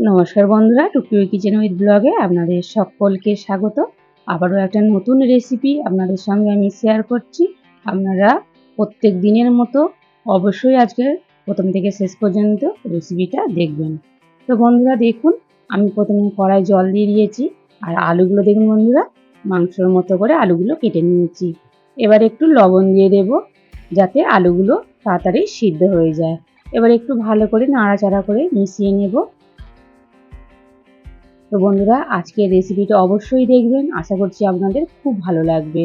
নমস্কার বন্ধুরা টুকটুকি kitchen with ব্লগে আপনাদের সকলকে স্বাগত। আবারও একটা নতুন রেসিপি আপনাদের সঙ্গে আমি শেয়ার করছি। আপনারা প্রত্যেক দিনের মতো অবশ্যই আজকে প্রথম থেকে শেষ পর্যন্ত রেসিপিটা দেখবেন। তো বন্ধুরা, দেখুন, আমি প্রথমে কড়াই জল দিয়ে দিয়েছি আর আলুগুলো দেখুন বন্ধুরা, মাংসর মতো করে আলুগুলো কেটে নিয়েছি। এবার একটু লবণ দিয়ে দেব যাতে আলুগুলো তাড়াতাড়ি সিদ্ধ হয়ে যায়। এবার একটু ভালো করে নাড়াচাড়া করে মিশিয়ে নেব। তো বন্ধুরা, আজকের রেসিপিটা অবশ্যই দেখবেন। আশা করছি আপনাদের খুব ভালো লাগবে।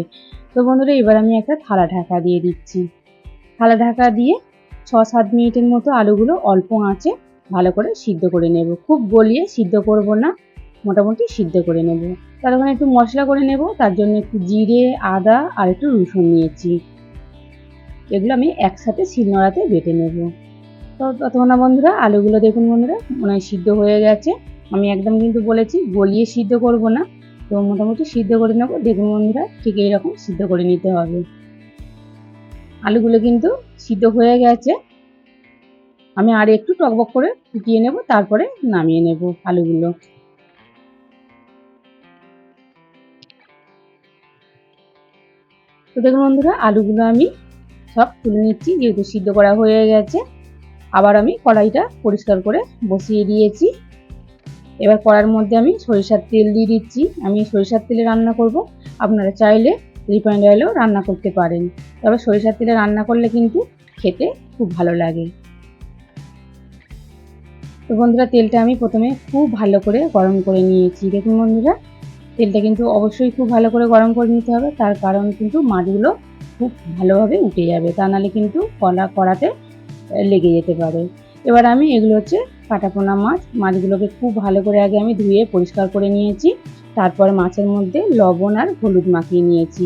তো বন্ধুরা, এবার আমি একটা থালা ঢাকা দিয়ে দিচ্ছি। থালা ঢাকা দিয়ে ছ সাত মিনিটের মতো আলুগুলো অল্প আঁচে ভালো করে সিদ্ধ করে নেব। খুব গলিয়ে সিদ্ধ করব না, মোটামুটি সিদ্ধ করে নেব। তার ওখানে একটু মশলা করে নেব, তার জন্য একটু জিরে, আদা আর একটু রসুন নিয়েছি। এগুলো আমি একসাথে শিলনোড়াতে বেটে নেব। তো ততক্ষণ বন্ধুরা, আলুগুলো দেখুন বন্ধুরা, মনে হয় সিদ্ধ হয়ে গেছে। আমি একদম কিন্তু বলেছি, গলিয়ে সিদ্ধ করব না। তো মোটামুটি সিদ্ধ করে নেব। দেখুন বন্ধুরা, ঠিক এইরকম সিদ্ধ করে নিতে হবে। আলুগুলো কিন্তু সিদ্ধ হয়ে গেছে। আমি আর একটু টকবক করে ফুটিয়ে নেব, তারপরে নামিয়ে নেব আলুগুলো। তো দেখুন বন্ধুরা, আলুগুলো আমি সব তুলে নিচ্ছি, যেহেতু সিদ্ধ করা হয়ে গেছে। আবার আমি কড়াইটা পরিষ্কার করে বসিয়ে দিয়েছি। এবার কড়ার মধ্যে আমি সরিষার তেল দিয়ে দিচ্ছি। আমি সরিষার তেলে রান্না করব। আপনারা চাইলে রিফাইন্ড অয়েলেও রান্না করতে পারেন। তবে সরিষার তেলে রান্না করলে কিন্তু খেতে খুব ভালো লাগে। তো বন্ধুরা, তেলটা আমি প্রথমে খুব ভালো করে গরম করে নিয়েছি। দেখুন বন্ধুরা, তেলটা কিন্তু অবশ্যই খুব ভালো করে গরম করে নিতে হবে। তার কারণ কিন্তু মাছগুলো খুব ভালোভাবে উঠে যাবে। তা নাহলে কিন্তু কলা কড়াতে লেগে যেতে পারে। এবার আমি এগুলো হচ্ছে কাটাপোনা মাছ। মাছগুলোকে খুব ভালো করে আগে আমি ধুয়ে পরিষ্কার করে নিয়েছি। তারপর মাছের মধ্যে লবণ আর হলুদ মাখিয়ে নিয়েছি।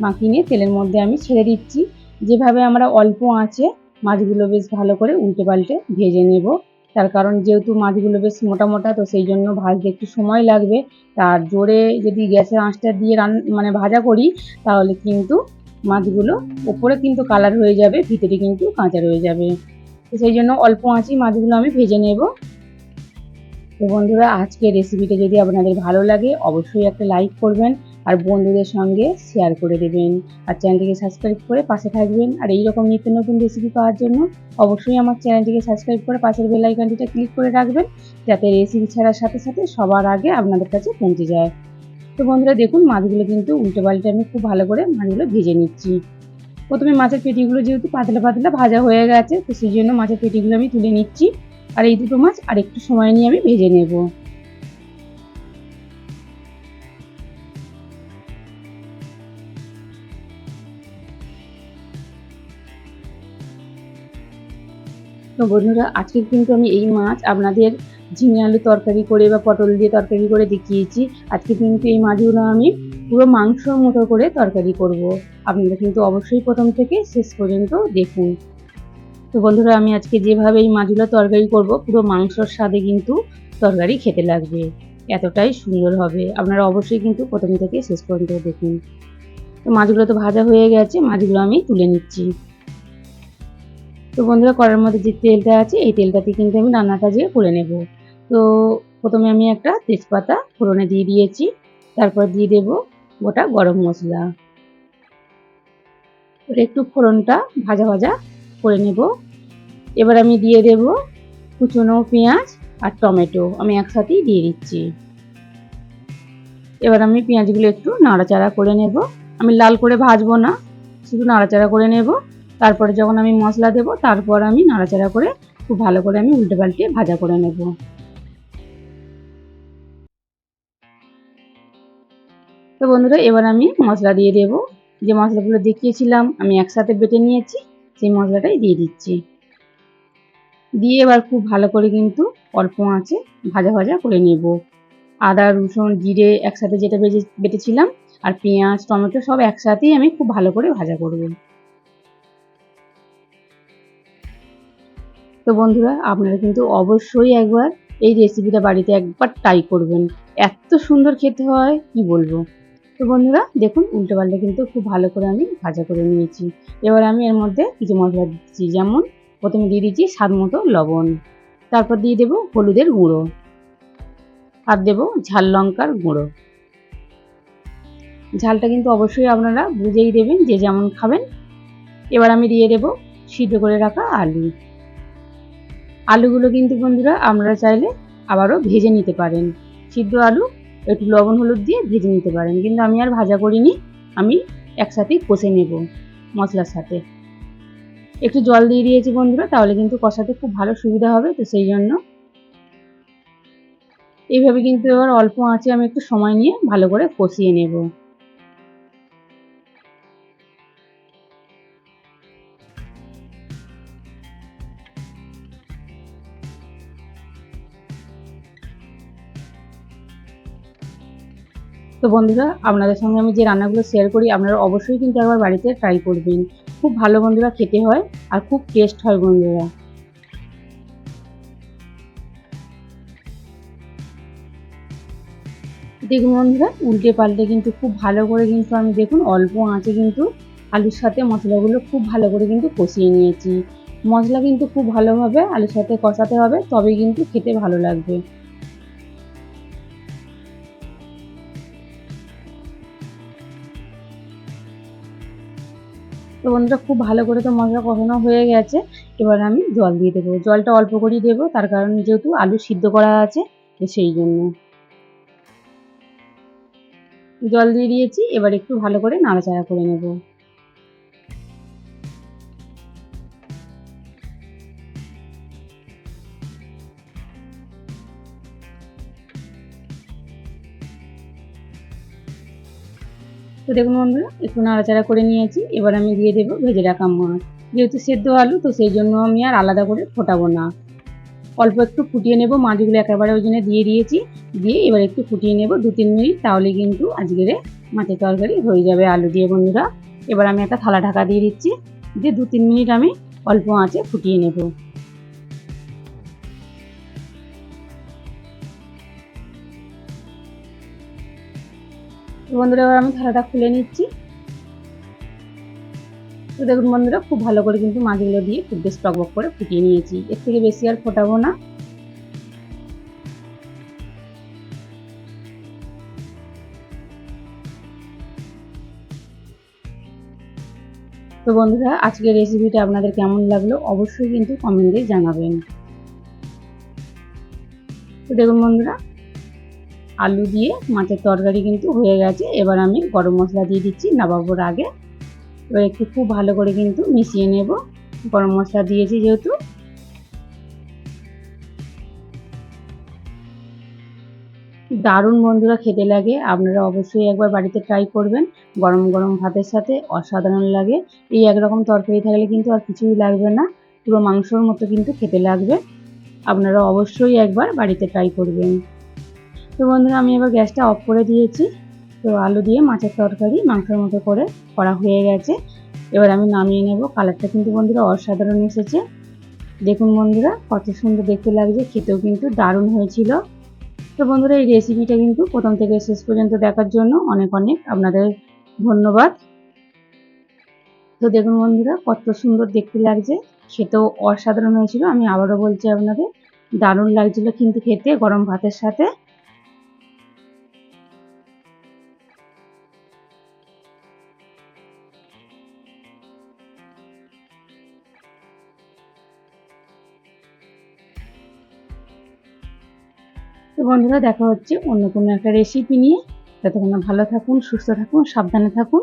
মাখিয়ে নিয়ে তেলের মধ্যে আমি ছেড়ে দিচ্ছি। যেভাবে আমরা অল্প আঁচে মাছগুলো বেশ ভালো করে উল্টে পাল্টে ভেজে নেব। তার কারণ যেহেতু মাছগুলো বেশ মোটা মোটা, তো সেই জন্য ভাজতে একটু সময় লাগবে। তার জোরে যদি গ্যাসের আঁচটা দিয়ে রান মানে ভাজা করি, তাহলে কিন্তু মাছগুলো ওপরে কিন্তু কালার হয়ে যাবে, ভিতরে কিন্তু কাঁচা রয়ে যাবে। সেই জন্য অল্প আঁচি মাছগুলো আমি ভেজে নেব। তো বন্ধুরা, আজকের রেসিপিটা যদি আপনাদের ভালো লাগে, অবশ্যই একটা লাইক করবেন আর বন্ধুদের সঙ্গে শেয়ার করে দেবেন। আর চ্যানেলটিকে সাবস্ক্রাইব করে পাশে থাকবেন। আর এই রকম নিত্য নতুন রেসিপি পাওয়ার জন্য অবশ্যই আমার চ্যানেলটিকে সাবস্ক্রাইব করে পাশের বেল আইকনটিটা ক্লিক করে রাখবেন, যাতে রেসিপি ছাড়ার সাথে সাথে সবার আগে আপনাদের কাছে পৌঁছে যায়। তো বন্ধুরা, দেখুন মাছগুলো কিন্তু উল্টে পাল্টে আমি খুব ভালো করে মাছগুলো ভেজে নিচ্ছি। প্রথমে মাছের পেটিগুলো যেহেতু পাতলা পাতলা ভাজা হয়ে গেছে, তো সেই জন্য মাছের পেটিগুলো আমি তুলে নিচ্ছি। আর এই দুটো মাছ আর একটু সময় নিয়ে আমি ভেজে নেব। তো বন্ধুরা আজকে কিন্তু আমি এই মাছ আপনাদের ঝিঙে আলু তরকারি করে বা পটল দিয়ে তরকারি করে দেখিয়েছি। আজকে কিন্তু এই মাছগুলো আমি পুরো মাংসর মতো করে তরকারি করব। আপনারা কিন্তু অবশ্যই প্রথম থেকে শেষ পর্যন্ত দেখুন। তো বন্ধুরা, আমি আজকে যেভাবে এই মাছগুলো তরকারি করব, পুরো মাংসর স্বাদে কিন্তু তরকারি খেতে লাগবে। এতটাই সুন্দর হবে। আপনারা অবশ্যই কিন্তু প্রথম থেকে শেষ পর্যন্ত দেখুন। তো মাছগুলো তো ভাজা হয়ে গেছে, মাছগুলো আমি তুলে নিচ্ছি। তো বন্ধুরা, কড়ার মধ্যে যে তেলটা আছে, এই তেলটাতে কিন্তু আমি রান্নাটা যে করে নেব। তো প্রথমে আমি একটা তেজপাতা ফোড়নে দিয়ে দিয়েছি, তারপর দিয়ে দেব গোটা গরম মশলা। একটু ফোড়নটা ভাজা ভাজা করে নেব। এবার আমি দিয়ে দেব কুচনো পেঁয়াজ আর টমেটো। আমি একসাথেই দিয়ে দিচ্ছি। এবার আমি পেঁয়াজগুলো একটু নাড়াচাড়া করে নেব। আমি লাল করে ভাজবো না, শুধু নাড়াচাড়া করে নেব। তারপরে যখন আমি মশলা দেব, তারপর আমি নাড়াচাড়া করে খুব ভালো করে আমি উল্টে পাল্টে ভাজা করে নেব। তো বন্ধুরা, এবার আমি মশলা দিয়ে দেব। যে মশলাগুলো দেখিয়েছিলাম, আমি একসাথে বেটে নিয়েছি, সেই মশলাটাই দিয়ে দিচ্ছি। দিয়ে এবার খুব ভালো করে কিন্তু অল্প আঁচে ভাজা ভাজা করে নেব। আদা, রসুন, জিরে একসাথে যেটা বেজে বেটেছিলাম আর পেঁয়াজ, টমেটো সব একসাথেই আমি খুব ভালো করে ভাজা করব। তো বন্ধুরা, আপনারা কিন্তু অবশ্যই একবার এই রেসিপিটা বাড়িতে একবার ট্রাই করবেন। এত সুন্দর খেতে হয়, কি বলব? তো বন্ধুরা, দেখুন, উল্টো পাল্টে কিন্তু খুব ভালো করে আমি ভাজা করে নিয়েছি। এবার আমি এর মধ্যে কিছু মশলা দিচ্ছি, যেমন প্রথমে দিয়ে দিচ্ছি স্বাদ মতো লবণ, তারপর দিয়ে দেবো হলুদের গুঁড়ো, আর দেবো ঝাল লঙ্কার গুঁড়ো। ঝালটা কিন্তু অবশ্যই আপনারা বুঝেই দেবেন যে যেমন খাবেন। এবার আমি দিয়ে দেবো সিদ্ধ করে রাখা আলু। আলুগুলো কিন্তু বন্ধুরা, আপনারা চাইলে আবারও ভেজে নিতে পারেন। সিদ্ধ আলু একটু লবণ হলুদ দিয়ে ভেজে নিতে পারেন। কিন্তু আমি আর ভাজা করিনি, আমি একসাথেই কষে নেব মশলার সাথে। একটু জল দিয়ে দিয়েছি বন্ধুরা, তাহলে কিন্তু কষাতে খুব ভালো সুবিধা হবে, তো সেই জন্য এইভাবে কিন্তু এবার অল্প আঁচে আমি একটু সময় নিয়ে ভালো করে কষিয়ে নেব। তো বন্ধুরা, আপনাদের সঙ্গে আমি যে রান্নাগুলো শেয়ার করি, আপনারা অবশ্যই কিন্তু একবার বাড়িতে ট্রাই করবেন। খুব ভালো বন্ধুরা খেতে হয় আর খুব টেস্ট হয় বন্ধুরা। দেখুন বন্ধুরা, উল্টে পাল্টে কিন্তু খুব ভালো করে কিন্তু আমি দেখুন অল্প আঁচে কিন্তু আলুর সাথে মশলাগুলো খুব ভালো করে কিন্তু কষিয়ে নিয়েছি। মশলা কিন্তু খুব ভালোভাবে আলুর সাথে কষাতে হবে, তবেই কিন্তু খেতে ভালো লাগবে। তো বন্ধুরা, খুব ভালো করে তো মশলা কষানো হয়ে গেছে। এবার আমি জল দিয়ে দেবো। জলটা অল্প করেই দেবো, তার কারণ যেহেতু আলু সিদ্ধ করা আছে সেই জন্য। জল দিয়ে দিয়েছি, এবার একটু ভালো করে নাড়াচাড়া করে নেব। তো দেখুন বন্ধুরা, একটু নাড়াচাড়া করে নিয়েছি। এবার আমি দিয়ে দেবো ভেজে রাখা মাছ যেহেতু সেদ্ধ আলু, তো সেই জন্য আমি আর আলাদা করে ফোটাবো না। অল্প একটু ফুটিয়ে নেব মাছগুলো একেবারে ওই জন্য দিয়ে দিয়েছি। দিয়ে এবার একটু ফুটিয়ে নেব দু তিন মিনিট, তাহলে কিন্তু আজকের মাছের তরকারি হয়ে যাবে আলু দিয়ে বন্ধুরা। এবার আমি একটা থালা ঢাকা দিয়ে দিচ্ছি। দিয়ে দু তিন মিনিট আমি অল্প আঁচে ফুটিয়ে নেব। বন্ধুরা, এবার আমি থালাটা খুলে নিচ্ছি। তো দেখুন বন্ধুরা, খুব ভালো করে কিন্তু মাছগুলো দিয়ে খুব বেশ টকবক করে ফুটিয়ে নিয়েছি। এর থেকে বেশি আর ফোটাবো না। তো বন্ধুরা, আজকের রেসিপিটা আপনাদের কেমন লাগল অবশ্যই কিন্তু কমেন্টে জানাবেন। তো দেখুন বন্ধুরা আলু দিয়ে মাছের তরকারি কিন্তু হয়ে গেছে। এবার আমি গরম মশলা দিয়ে দিচ্ছি নাবাবোর আগে। এবার একটু খুব ভালো করে কিন্তু মিশিয়ে নেব। গরম মশলা দিয়েছি যেহেতু। দারুণ বন্ধুরা খেতে লাগে। আপনারা অবশ্যই একবার বাড়িতে ট্রাই করবেন। গরম গরম ভাতের সাথে অসাধারণ লাগে। এই একরকম তরকারি থাকলে কিন্তু আর কিছুই লাগবে না। পুরো মাংসর মতো কিন্তু খেতে লাগবে। আপনারা অবশ্যই একবার বাড়িতে ট্রাই করবেন। তো বন্ধুরা, আমি এবার গ্যাসটা অফ করে দিয়েছি। তো আলু দিয়ে মাছের তরকারি মাংসের মতো করে করা হয়ে গেছে। এবার আমি নামিয়ে নেব। কালারটা কিন্তু বন্ধুরা অসাধারণ এসেছে। দেখুন বন্ধুরা, কত সুন্দর দেখতে লাগছে। খেতেও কিন্তু দারুণ হয়েছিল। তো বন্ধুরা, এই রেসিপিটা কিন্তু প্রথম থেকে শেষ পর্যন্ত দেখার জন্য অনেক অনেক আপনাদের ধন্যবাদ। তো দেখুন বন্ধুরা, কত সুন্দর দেখতে লাগছে। খেতেও অসাধারণ হয়েছিল। আমি আবারও বলছি আপনাদের, দারুণ লাগছিল কিন্তু খেতে গরম ভাতের সাথে। তো বন্ধুরা, দেখা হচ্ছে অন্য কোনো একটা রেসিপি নিয়ে। ততক্ষণ ভালো থাকুন, সুস্থ থাকুন, সাবধানে থাকুন।